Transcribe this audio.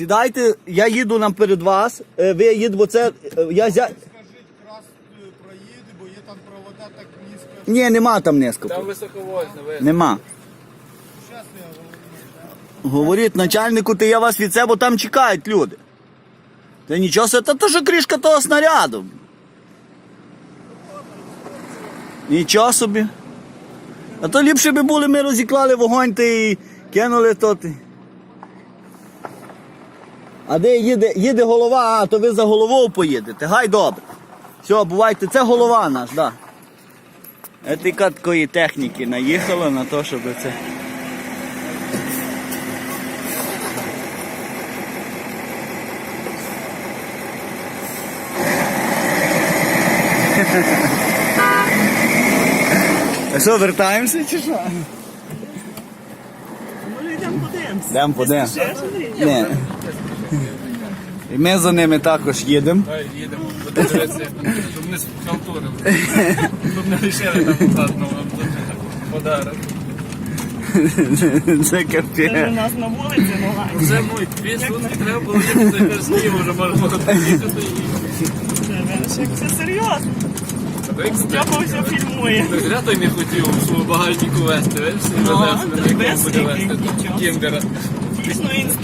Сідайте, я їду нам перед вас. е, Ви їдете, бо це. е, Я зя... Скажіть, крас е, проїде, бо є там провода так низько. Ні, нема там низько. Там високовольтне, ви. Нема. Я говорю. Говорить начальнику, ти я вас від себе, бо там чекають люди. Та нічого, це та то що кришка того снаряду. Нічого собі. А то ліпше би були, ми розіклали вогонь та і кинули то. ти. А де їде, їде голова, а то ви за головою поїдете. Гай добре. Все, бувайте, це голова наш, да. Етика такої техніки наїхала на те, щоб це. А що, вертаємося чи що? Може йдемо подивимося. Йдемо подивимося. І ми за ними також їдемо. Їдемо. Щоб не схалтурили. Щоб не лишили нам платного подарок. Це Це у нас на вулиці нога. Це мой дві сутки треба було їхати, з Києва вже можна було поїхати. Це все серйозно. Степа все фільмує. Той не хотів у свого багажнику вести? Ну, Везли, на якому буде вести кінгера. Дійсно інструмент.